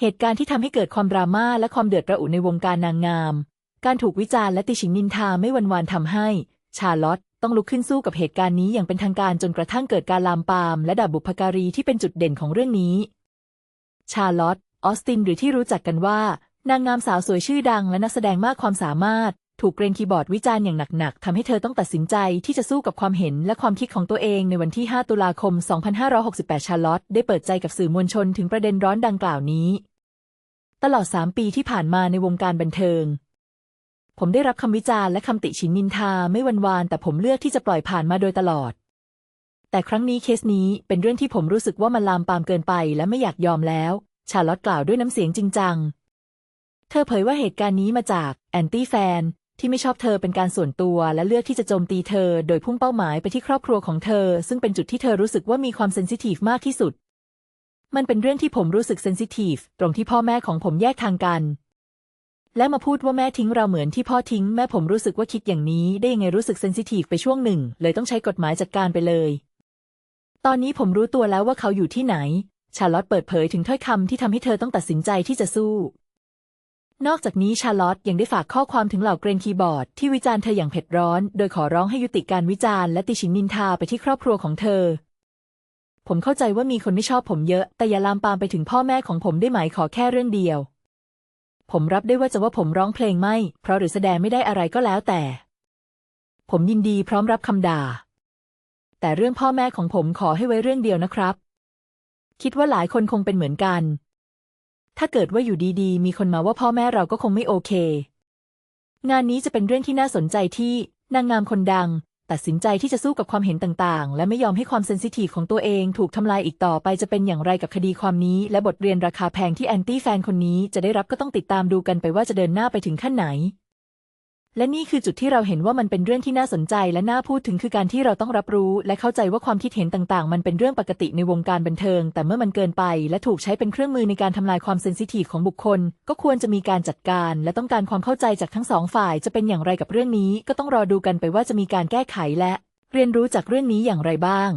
เหตุการณ์ที่ทำให้เกิดความดราม่าและความเดือดระอุในวงการนางงาม การถูกวิจารณ์และติชิงนินทาไม่วันวานทำให้ ชาร์ลอตต้องลุกขึ้นสู้กับเหตุการณ์นี้อย่างเป็นทางการจนกระทั่งเกิดการลามปาม และด่าบุพการีที่เป็นจุดเด่นของเรื่องนี้ ชาร์ลอตออสตินหรือที่รู้จักกันว่า นางงามสาวสวยชื่อดังและนักแสดงมากความสามารถ ถูกเกรนคีย์บอร์ดวิจารณ์อย่างหนักๆทำให้เธอต้องตัดสินใจที่จะสู้กับความเห็นและความคิดของตัวเองในวันที่ 5 ตุลาคม 2568 ชาร์ลอตได้เปิดใจกับสื่อมวลชนถึงประเด็นร้อนดังกล่าวนี้ ตลอด3ปีที่ผ่านมาในวงการบันเทิง ผมได้รับคำวิจารณ์และคำติฉินนินทาไม่วันวาน แต่ผมเลือกที่จะปล่อยผ่านมาโดยตลอด แต่ครั้งนี้เคสนี้เป็นเรื่องที่ผมรู้สึกว่ามันลามปามเกินไปและไม่อยากยอมแล้ว ชาลอตกล่าวด้วยน้ำเสียงจริงจัง เธอเผยว่าเหตุการณ์นี้มาจากแอนตี้แฟนที่ไม่ชอบเธอเป็นการส่วนตัวและเลือกที่จะโจมตีเธอ โดยพุ่งเป้าหมายไปที่ครอบครัวของเธอ ซึ่งเป็นจุดที่เธอรู้สึกว่ามีความเซนซิทีฟมากที่สุด มันเป็นเรื่องที่ผมรู้สึกเซนซิทีฟตรงที่พ่อแม่ของผมแยกทางกัน และมาพูดว่าแม่ทิ้งเราเหมือนที่พ่อทิ้งแม่ผมรู้สึกว่าคิดอย่างนี้ได้ยังไงรู้สึกเซนซิทีฟไปช่วงหนึ่ง เลยต้องใช้กฎหมายจัดการไปเลย ตอนนี้ผมรู้ตัวแล้วว่าเขาอยู่ที่ไหน ชาร์ลอตเปิดเผยถึงถ้อยคำที่ทำให้เธอต้องตัดสินใจที่จะสู้นอกจากนี้ชาร์ลอตยังได้ฝากข้อความถึงเหล่าเกรนคีย์บอร์ดที่วิจารณ์เธออย่างเผ็ดร้อน โดยขอร้องให้ยุติการวิจารณ์และติชินนินทาไปที่ครอบครัวของเธอ ผมเข้าใจว่ามีคนไม่ชอบผมเยอะ แต่อย่าลามปามไปถึงพ่อแม่ของผมได้ไหมขอแค่เรื่องเดียว ผมรับได้ว่าจะว่าผมร้องเพลงไม่ เพราะหรือแสดงไม่ได้อะไรก็แล้วแต่ ผมยินดีพร้อมรับคำด่า แต่เรื่องพ่อแม่ของผมขอให้ไว้เรื่องเดียวนะครับ คิดว่าหลายคนคงเป็นเหมือนกัน ถ้าเกิดว่าอยู่ดีๆ มีคนมาว่าพ่อแม่เราก็คงไม่โอเค งานนี้จะเป็นเรื่องที่น่าสนใจที่นางงามคนดัง ตัดสินใจที่จะสู้กับความเห็นต่างๆ และไม่ยอมให้ความเซนซิทีฟของตัวเองถูกทำลายอีกต่อไปจะเป็นอย่างไรกับคดีความนี้ และบทเรียนราคาแพงที่แอนตี้แฟนคนนี้จะได้รับก็ต้องติดตามดูกันไปว่าจะเดินหน้าไปถึงขั้นไหน และนี่คือจุดที่เราเห็นว่ามันเป็นเรื่องที่น่าสนใจและน่าพูดถึงคือการที่เราต้องรับรู้ และเข้าใจว่าความคิดเห็นต่างๆ มันเป็นเรื่องปกติในวงการบันเทิง แต่เมื่อมันเกินไป และถูกใช้เป็นเครื่องมือในการทำลายความเซนซิทีฟของบุคคล ก็ควรจะมีการจัดการ และต้องการความเข้าใจจากทั้งสองฝ่าย จะเป็นอย่างไรกับเรื่องนี้ ก็ต้องรอดูกันไปว่าจะมีการแก้ไขและ เรียนรู้จากเรื่องนี้อย่างไรบ้าง